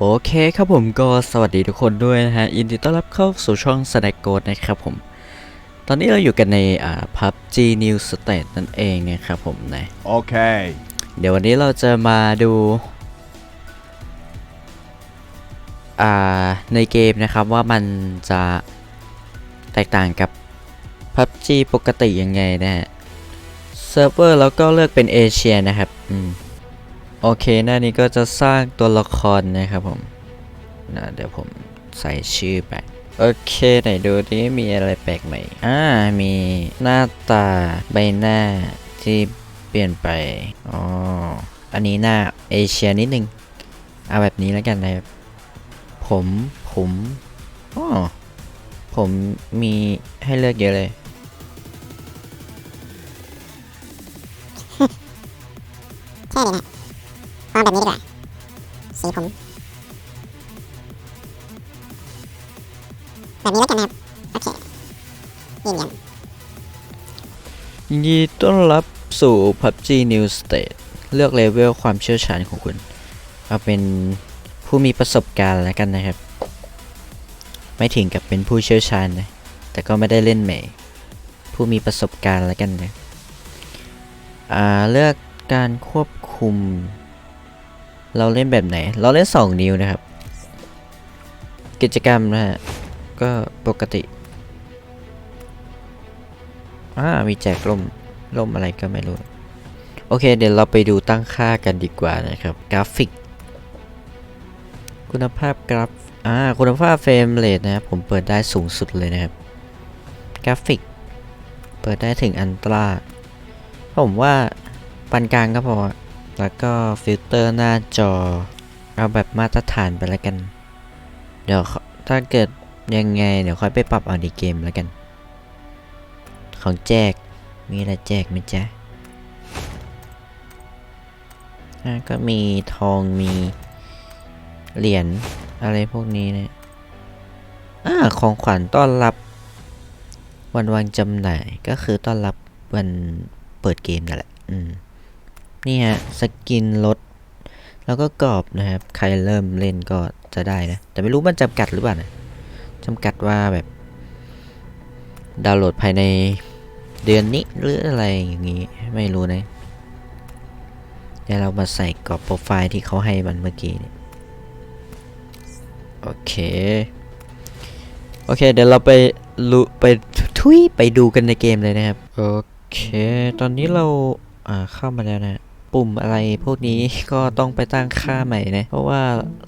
โอเคครับผมก็สวัสดีทุกคนด้วยนะฮะยินดีต้อนรับเข้าสู่ช่อง Snack g o d นะครับผม ตอนนี้เราอยู่กันในอ่า PUBG New State นั่นเองนะครับผมนะ Okay. เดี๋ยววันนี้เราจะมาดูอ่าในเกมนะครับว่ามันจะแตกต่างกับ PUBG ปกติยังไงนะฮะ เซิร์ฟเวอร์แล้วก็เลือกเป็นเอเชียนะครับ อืม โอเคหน้านี้ก็จะสร้างตัวละครนะครับผมนะเดี๋ยวผมใส่ชื่อไป โอเคไหนดูดิมีอะไรแปลกใหม่อ่ามีหน้าตาใบหน้าที่เปลี่ยนไป อ๋อ อันนี้หน้าเอเชียนิดนึง เอาแบบนี้แล้วกันนะครับ ผม ผมอ๋อผมมีให้เลือกเยอะเลยเท่เลยนะ เอาแบบนี้ดีกว่า สีผม แบบนี้แล้วกันนะครับ โอเคยืนยันยินดีต้อนรับสู่ PUBG New State เลือกเลเวลความเชี่ยวชาญของคุณ เอาเป็นผู้มีประสบการณ์แล้วกันนะครับ ไม่ถึงกับเป็นผู้เชี่ยวชาญนะ แต่ก็ไม่ได้เล่นใหม่ ผู้มีประสบการณ์แล้วกันนะ อ่า เลือกการควบคุม เราเล่นแบบไหน เราเล่น 2 นิ้วนะครับ กิจกรรมนะฮะ ก็ปกติอ่ามีแจกลมลมอะไรก็ไม่รู้ โอเค เดี๋ยวเราไปดูตั้งค่ากันดีกว่านะครับ กราฟิก คุณภาพกราฟอ่าคุณภาพเฟรมเรทนะครับ ผมเปิดได้สูงสุดเลยนะครับ กราฟิก เปิดได้ถึงอันตราผมว่าปานกลางก็พอ แล้วก็ฟิลเตอร์หน้าจอ เอาแบบมาตรฐานไปแล้วกัน เดี๋ยวถ้าเกิดยังไง เดี๋ยวค่อยไปปรับเอาในเกมแล้วกัน ของแจก มีอะไรแจกไหมจ๊ะก็มีทองมีเหรียญอะไรพวกนี้เนี่ยอ่าของขวัญต้อนรับ วันวางจำหน่ายก็คือต้อนรับวันเปิดเกมนั่นแหละ อืม นี่ฮะสกินลดแล้วก็กรอบนะครับ ใครเริ่มเล่นก็จะได้นะ แต่ไม่รู้มันจำกัดหรือเปล่านะจำกัดว่าแบบ ดาวน์โหลดภายในเดือนนี้หรืออะไรอย่างนี้ ไม่รู้นะเดี๋ยวเรามาใส่กรอบโปรไฟล์ที่เขาให้มันเมื่อกี้เนี่ยโอเค โอเค เดี๋ยวเราไปลุไปทุยไปดูกันในเกมเลยนะครับ โอเค ตอนนี้เราอ่าเข้ามาแล้วนะ ปุ่มอะไรพวกนี้ก็ต้องไปตั้งค่าใหม่นะ เพราะว่า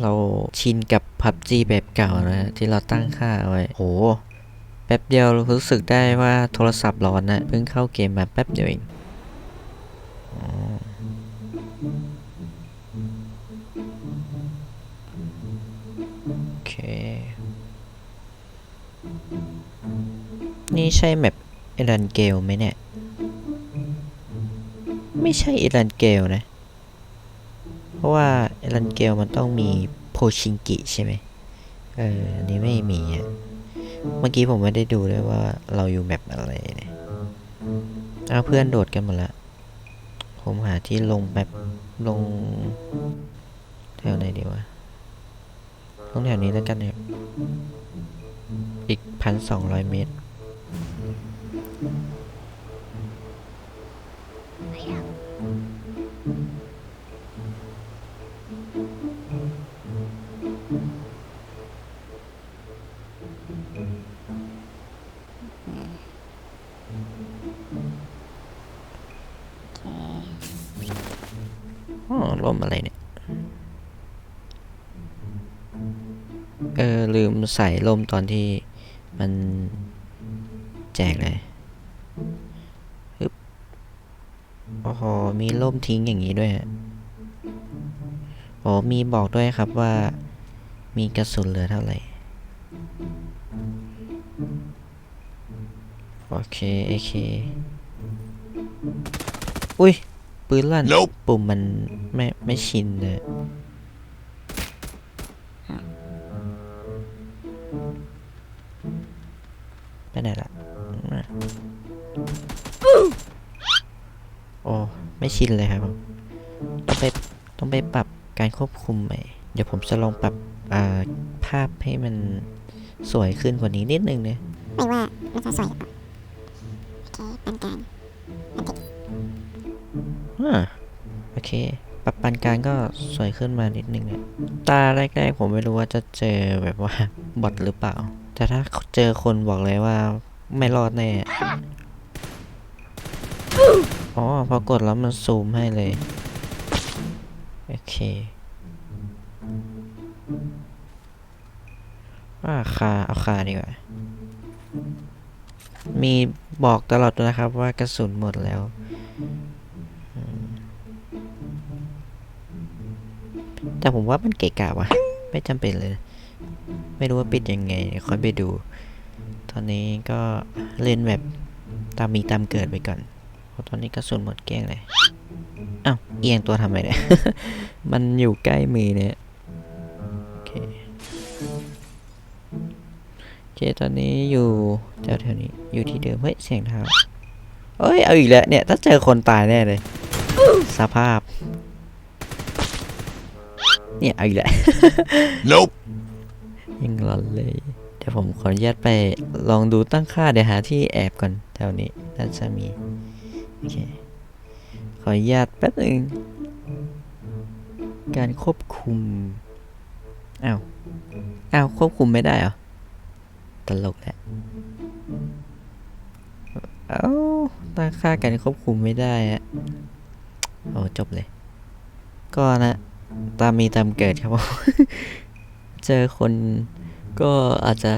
เราชินกับ PUBG แบบเก่านะที่เราตั้งค่าไว้โหแป๊บเดียวรู้สึกได้ว่าโทรศัพท์ร้อนนะเพิ่งเข้าเกมมาแป๊บเดียวเองโอเค นี่ใช่แมปเอรันเกลไหมเนี่ย ไม่ใช่เอรันเกลนะ เพราะว่าเอรันเกลมันต้องมีโพชิงกิใช่ไหมเออ อันนี้ไม่มีอะ เมื่อกี้ผมไม่ได้ดูด้วยว่าเราอยู่แมปอะไรเนี่ยเอาเพื่อนโดดกันหมดละ ผมหาที่ลงแบบลงแถวไหนดีวะลงแถวนี้แล้วกันเนี่ย อีกพันสองร้อยเมตร ล่มอะไรเนี่ย เออ ลืมใส่ล่มตอนที่มันแจกเลยฮึบโอ้โหมีล่มทิ้งอย่างนี้ด้วยฮะอ๋อมีบอกด้วยครับว่ามีกระสุนเหลือเท่าไหร่ โอเค โอเค อุ้ย ปืนลั่น Nope ปุ่มมันไม่ไม่ชินเลยไปไหนละมาโอ้ไม่ชินเลยครับผมต้องไปต้องไปปรับการควบคุมใหม่ เดี๋ยวผมจะลองปรับอ่าภาพให้มันสวยขึ้นกว่านี้นิดนึงนะไม่ว่ามันจะสวยหรือเปล่าโอเคปานกลาง อ่าโอเค ปรับปานกลางก็สวยขึ้นมานิดนึงเนี่ยตาแรกๆผมไม่รู้ว่าจะเจอแบบว่าบอทหรือเปล่า แต่ถ้าเจอคนบอกเลยว่าไม่รอดแน่ อ๋อ พอกดแล้วมันซูมให้เลย โอเคว่าคาเอาคาดีกว่า มีบอกตลอดด้วยนะครับว่ากระสุนหมดแล้ว แต่ผมว่ามันเกะกะว่ะไม่จำเป็นเลย ไม่รู้ว่าปิดยังไงค่อยไปดู ตอนนี้ก็เล่นแบบตามมีตามเกิดไปก่อนเพราะตอนนี้กระสุนหมดเกลี้ยงเลยอ้าวเอียงตัวทำไมเนี่ย มันอยู่ใกล้มือเนี่ยโอเคโอเคตอนนี้อยู่แถวแถวนี้อยู่ที่เดิมเฮ้ยเสียงเท้าเอ้ยเอาอีกแล้วเนี่ยถ้าเจอคนตายแน่เลย สภาพ เนี่ยเอาอีกแล้ว Nope. ยังร้อนเลย เดี๋ยวผมขออนุญาตไปลองดูตั้งค่าเดี๋ยวหาที่แอบก่อนแถวนี้น่าจะมี โอเค ขออนุญาตแป๊บหนึ่ง การควบคุม อ้าว อ้าว ควบคุมไม่ได้เหรอ ตลกแหละเอ้าตั้งค่าการควบคุมไม่ได้อะโอ้จบเลย ก็นะ ตามมีตามเกิดครับผมเจอคนก็อาจจะ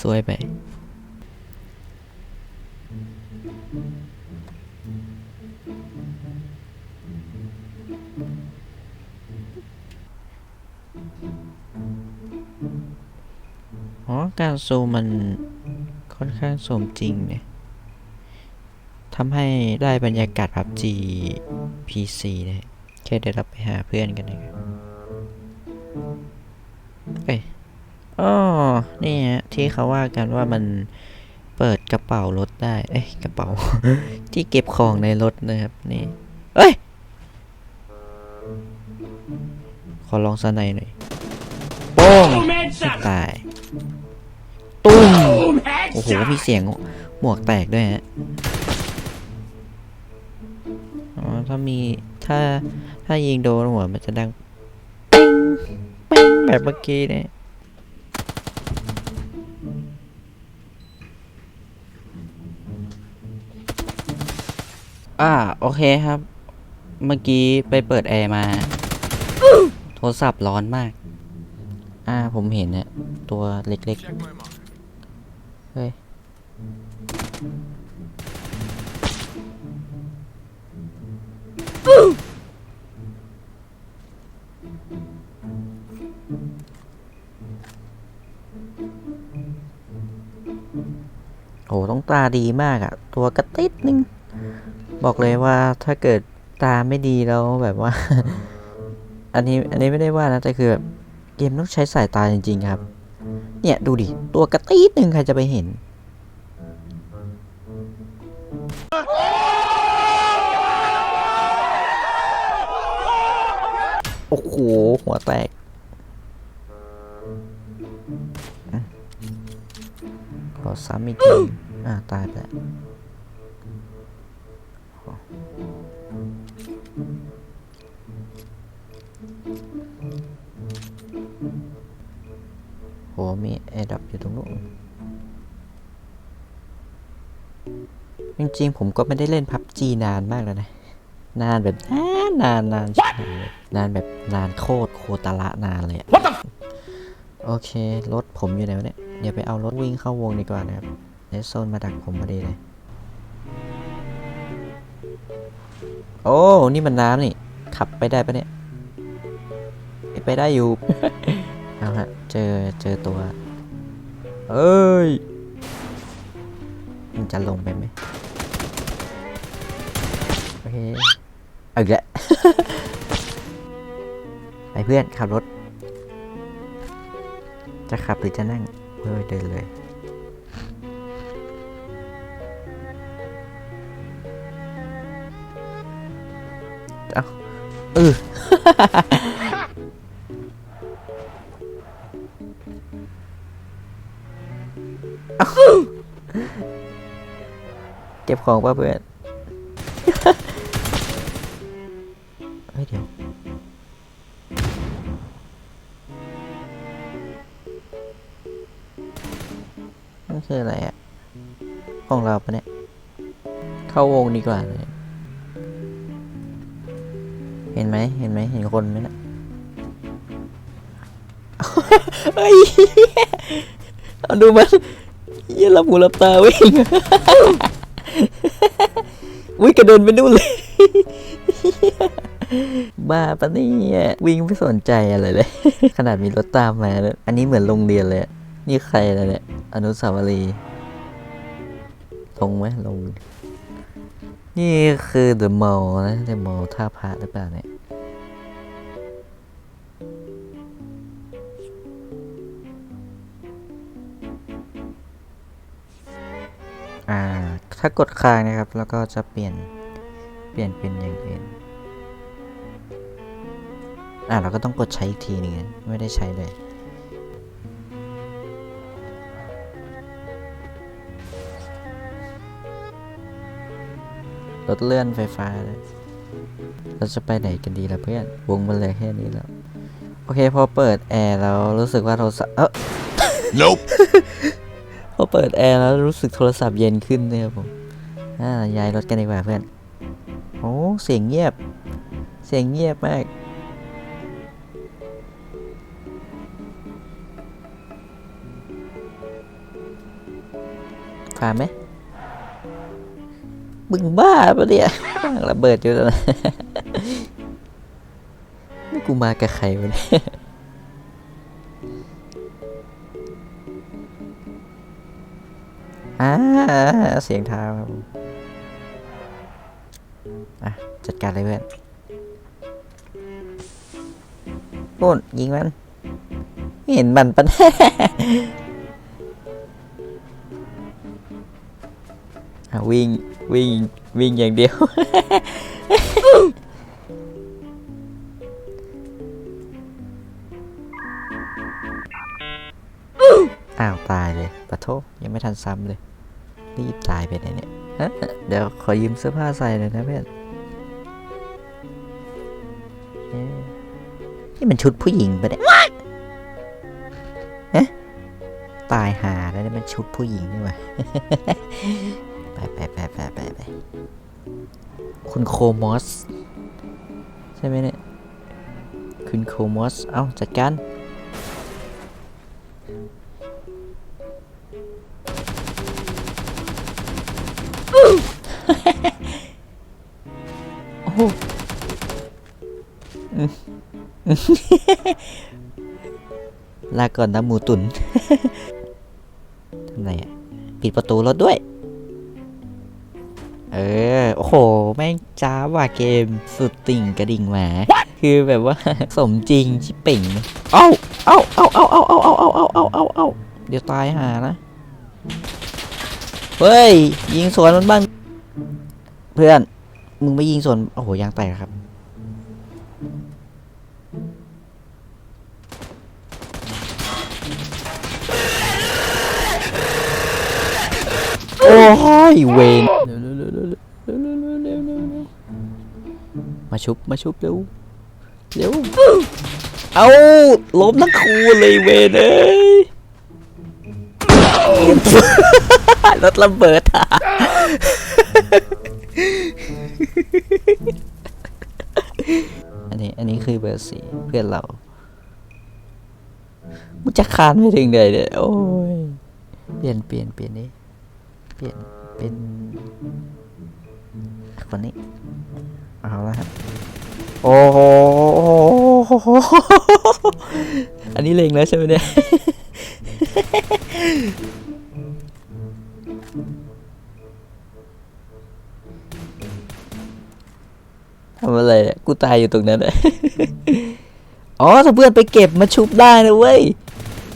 สวยไปอ๋อการซูมมันค่อนข้างสมจริงเนี่ยทำให้ได้บรรยากาศพับจี PC เนี่ย แค่เดี๋ยวเราไปหาเพื่อนกันนะครับเอ้ยอ๋อนี่ฮะที่เขาว่ากันว่ามันเปิดกระเป๋ารถได้ เอ้ยกระเป๋า ที่เก็บของในรถนะครับนี่ เอ้ย ขอลองสไนหน่อยโป้งไม่ตายตุ้มโอ้โหมีเสียงหมวกแตกด้วยฮะ อ๋อ ถ้ามี ถ้า ถ้ายิงโดนหัวมันจะดังปิ้งแบบเมื่อกี้เนี่ยอ่าโอเคครับ เมื่อกี้ไปเปิดแอร์มา โทรศัพท์ร้อนมาก อ่าผมเห็นเนี่ยตัวเล็กๆ เฮ้ยโต้องตาดีมากอะตัวกระติดนึง บอกเลยว่าถ้าเกิดตาไม่ดีแล้วแบบว่า อันนี้อันนี้ไม่ได้ว่านะแต่คือแบบเกมต้องใช้สายตาจริง ๆ ครับ เนี่ยดูดิ ตัวกระติดนึงใครจะไปเห็นโอ้โห หัวแตก ขอซ้ำอีกที อ่าตายไปแล้วโห มีแอร์ดับอยู่ตรงนู้นจริงๆ ผมก็ไม่ได้เล่นพับจีนานมากแล้วนะ นานแบบ นานนานนานชิบหายเลยนานแบบนานโคตรโคตรละนานเลยอะโอเค รถผมอยู่ไหนวะเนี่ย เดี๋ยวไปเอารถวิ่งเข้าวงดีกว่านะครับ เลสโซนมาดักผมพอดีเลย โอ้ นี่มันน้ำนี่ ขับไปได้ปะเนี่ย ไปได้อยู่ เอาฮะ เจอ เจอตัว เอ้ย มันจะลงไปไหมโอเคเอาล้วไปเพื่อนขับรถ จะขับหรือจะนั่งเออเดินเลย เก็บของป่ะเพื่อนเดี๋ยวนั่นคืออะไรอะของเราปะเนี่ย เข้าวงดีกว่าเลย ห็นไหมเห็นไหมเห็นคนไหมนะเฮ้ยเอาดูมันเยี่ยรับหูรับตาวิ่งวิ่งกระโดดไปนู่นเลยบ้าปะเนี่ยวิ่งไม่สนใจอะไรเลย ขนาดมีรถตามมาแล้วอันนี้เหมือนโรงเรียนเลย นี่ใครนะไรเนี่ยอนุสาวรีย์ลงไหมลง นี่คือ The Mall นะ The Mall ท่าพระหรือเปล่าเนี่ยอ่า ถ้ากดค้างนะครับ แล้วก็จะเปลี่ยน เปลี่ยนเป็นอย่างอื่น อ่าเราก็ต้องกดใช้อีกทีนึงนะไม่ได้ใช้เลย รถเลื่อนไฟฟ้าเลยเราจะไปไหนกันดีล่ะเพื่อน วงมันเหลยแค่นี้แล้ว โอเคพอเปิดแอร์แล้วรู้สึกว่าโทรศัพท์เออ Nope. พอเปิดแอร์แล้วรู้สึกโทรศัพท์เย็นขึ้นเนี่ยครับผมอ่าย้ายรถกันดีกว่าเพื่อน โอ้เสียงเงียบ เสียงเงียบมากผ่านไหม มึงบ้าปะเนี่ยว่าระเบิดอยู่แล้วนะนี่กูมากับใครวะเนี่ยอ่าเสียงเท้าครับอะ จัดการเลยเพื่อนนู่นยิงมันไม่เห็นมันปะอะวิ่ง วิ่งวิ่งอย่างเดียว อ้าว ตายเลยปะโทยังไม่ทันซ้ำเลย รีบตายไปไหนเนี่ยฮะเดี๋ยวขอยืมเสื้อผ้าใส่หน่อยนะเพื่อนนี่มันชุดผู้หญิงปะเนี่ยฮะตายหาแล้วนี่มันชุดผู้หญิงนี่หว่า ไปไปไปไปไปไปคุณโคมอส ใช่ไหมเนี่ย คุณโคมอส เอ้าจัดการโอ้โหลาก่อนนะหมูตุนทำไรอะ ปิดประตูรถด้วย แม่งจ้าว่ะเกมสุดติ่งกระดิ่งหมา คือแบบว่าสมจริงชิเป่งเลยเอ้าเอ้าเอ้าเอ้าเอ้าเอ้าเอ้าเอ้าเอ้าเอ้าเอ้าเอ้าเดี๋ยวตายหานะ เฮ้ย ยิงสวนมันบ้าง เพื่อน มึงไม่ยิงสวน โอ้โหยางแตกครับ โอ้ยเวน มาชุบมาชุบเร็วเร็วเอาล้มทั้งคูเลยเวนเอ้ยรถระเบิดอะอันนี้อันนี้คือเบอร์สี่เพื่อนเรามึงจะคานไปถึงไหนเนี่ยโอ้ยเปลี่ยนเปลี่ยนเปลี่ยนนี่เปลี่ยนเป็นคนนี้ เอาละครับโอ้โหอันนี้เลงแล้วใช่ไหมเนี่ยทำอะไรเนี่ยกูตายอยู่ตรงนั้นเลยอ๋อถ้าเพื่อนไปเก็บมาชุบได้นะเว้ย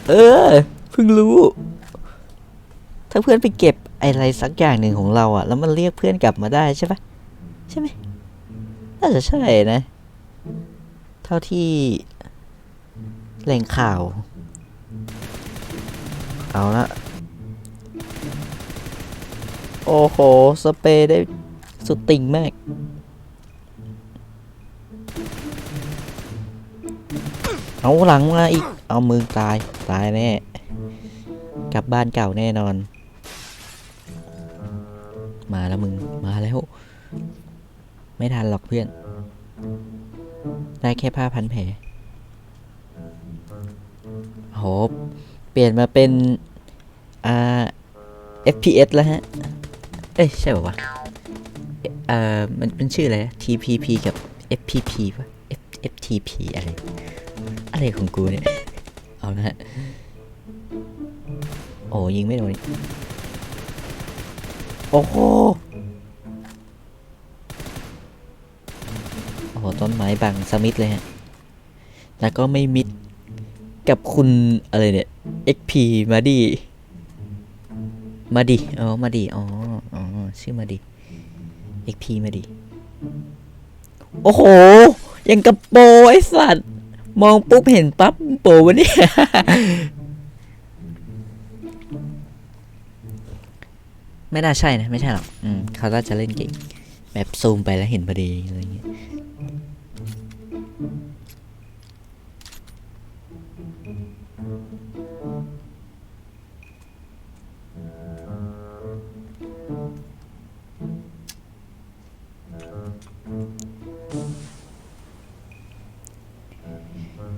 เออ เพิ่งรู้ ถ้าเพื่อนไปเก็บอะไรสักอย่างหนึ่งของเราอะแล้วมันเรียกเพื่อนกลับมาได้ใช่ปะใช่ไหม น่าจะใช่นะ เท่าที่แหล่งข่าว เอาละ โอ้โห สเปรย์ได้สุดติ่งมาก เอาหลังมาอีก เอามือตาย ตายแน่ กลับบ้านเก่าแน่นอน มาแล้วมึง มาแล้ว ไม่ทันหรอกเพื่อน ได้แค่ผ้าพันแผลโห เปลี่ยนมาเป็น อ่า FPS แล้วฮะ เอ้ย ใช่ป่าวะเอ่อเอ่อมันเป็นชื่ออะไร TPP กับ FPP ปะ F FTP อะไร อะไรของกูเนี่ย เอาละฮะ โอ้ยิงไม่โดนอีกโอ้โห ต้นไม้บังสมิธเลยฮะ แล้วก็ไม่มิดกับคุณอะไรเนี่ย XP มาดี มาดิอ๋อ มาดิอ๋อ อ๋อ ชื่อมาดิ XP มาดิโอ้โห ยังกระโปไอ้สัตว์ มองปุ๊บเห็นปั๊บโปวะเนี่ยไม่น่าใช่นะ ไม่ใช่หรอก อืม เขาน่าจะเล่นเก่ง แบบซูมไปแล้วเห็นพอดีอะไรอย่างเงี้ย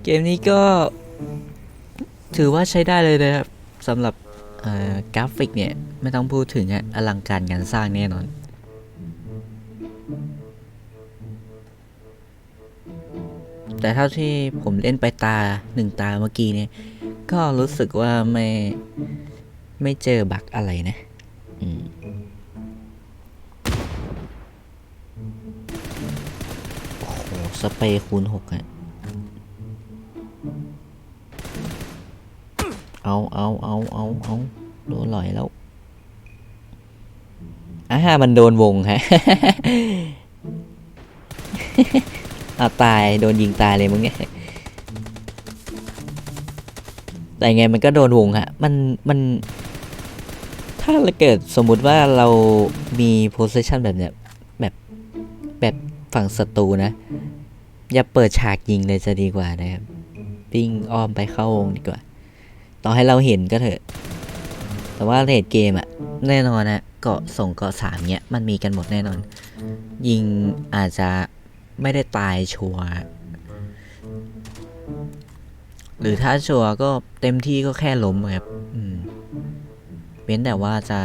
เกมนี้ก็ถือว่าใช้ได้เลยนะครับสำหรับกราฟิกเนี่ย ไม่ต้องพูดถึงอะอลังการงานสร้างแน่นอนแต่เท่าที่ผมเล่นไปตาหนึ่งตาเมื่อกี้เนี่ย ก็รู้สึกว่าไม่ไม่เจอบั๊กอะไรนะอืมโอ้โห สเปรย์คูณหกอะ เอาเอาเอาเอาเอาโดนลอยแล้วอ่ามันโดนวงฮะเอาตายโดนยิงตายเลยมึงเนี่ยแต่ไงมันก็โดนวงฮะ มันมัน ถ้าเกิดสมมุติว่าเรามี position แบบเนี้ยแบบแบบฝั่งศัตรูนะ อย่าเปิดฉากยิงเลยจะดีกว่านะครับวิ่งอ้อมไปเข้าวงดีกว่า ต่อให้เราเห็นก็เถอะ แต่ว่าเรทเกมอะแน่นอนนะเกาะส่งเกาะสามเนี้ยมันมีกันหมดแน่นอน ยิงอาจจะไม่ได้ตายชัวร์หรือถ้าชัวร์ก็เต็มที่ก็แค่ล้มครับเว้นแต่ว่าจะ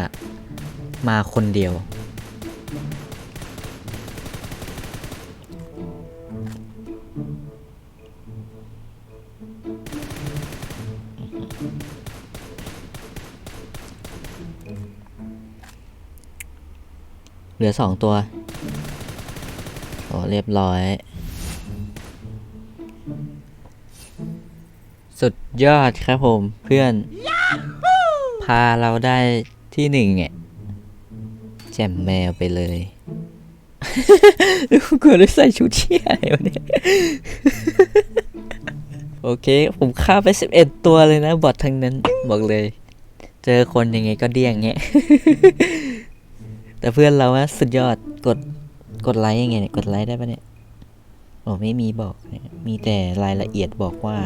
มาคนเดียว ลือสองตัว โอ้เรียบร้อย สุดยอดครับผมเพื่อน พาเราได้ที่หนึ่งเนี่ยแจ่มแมวไปเลยดูกูได้ใส่ชุดเชี่ยอะไรวะเนี่ยโอเค ผมฆ่าไป 11 ตัวเลยนะ บอททั้งนั้น บอกเลย เจอคนยังไงก็เดี้ยงเงี้ย แต่เพื่อนเราอะสุดยอดกดกดไลค์ยังไงเนี่ยกดไลค์ได้ปะเนี่ยโอ้ไม่มีบอกเนี่ยมีแต่รายละเอียดบอกว่า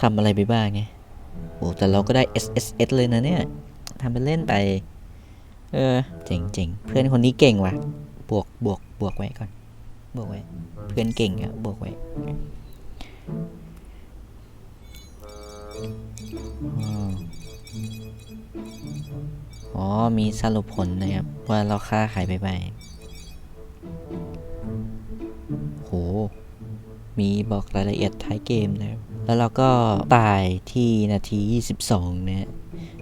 ทำอะไรไปบ้างไงโอ้แต่เราก็ได้ S S S เลยนะเนี่ยทำเป็นเล่นไป เออเจ๋งเจ๋งเพื่อนคนนี้เก่งว่ะ บวกบวกบวกไว้ก่อน บวกไว้ เพื่อนเก่งอะบวกไว้อ อ๋อ มีสรุปผลนะครับ ว่าเราฆ่าใครไปบ้างโห มีบอกรายละเอียดท้ายเกมนะครับ แล้วเราก็ตายที่นาที 22 นะฮะ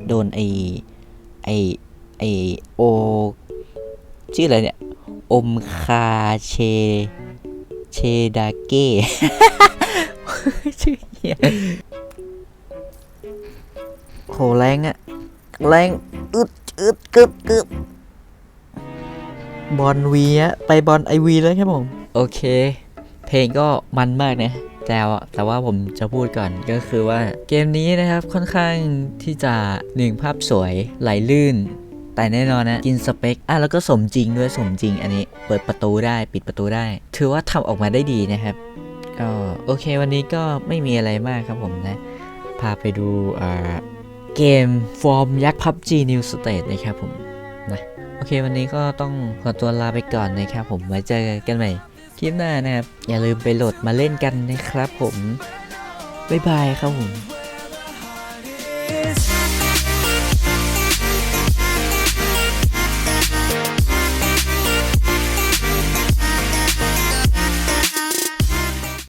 โดนไอไอไอโอ ชื่ออะไรเนี่ย อมคาเช เชดาเก้ ชื่อเหี้ยโหแรงอะแรงอึด อึดกึบกึบบอลวีอะไปบอลไอวีแล้วครับผม โอเค เพลงก็มันมากนะแต่ว่าแต่ว่าผมจะพูดก่อนก็คือว่าเกมนี้นะครับค่อนข้างที่จะหนึ่งภาพสวยไหลลื่น แต่แน่นอนนะกินสเปคอะแล้วก็สมจริงด้วยสมจริงอันนี้ เปิดประตูได้ปิดประตูได้ ถือว่าทำออกมาได้ดีนะครับ ก็โอเควันนี้ก็ไม่มีอะไรมากครับผมนะ พาไปดูอ่า เกมฟอร์มยักษ์พับจีนิวสเตทนะครับผมนะโอเควันนี้ก็ต้องขอตัวลาไปก่อนนะครับผมไว้เจอกันใหม่คลิปหน้านะครับ อย่าลืมไปโหลดมาเล่นกันนะครับผม บ๊ายบายครับผม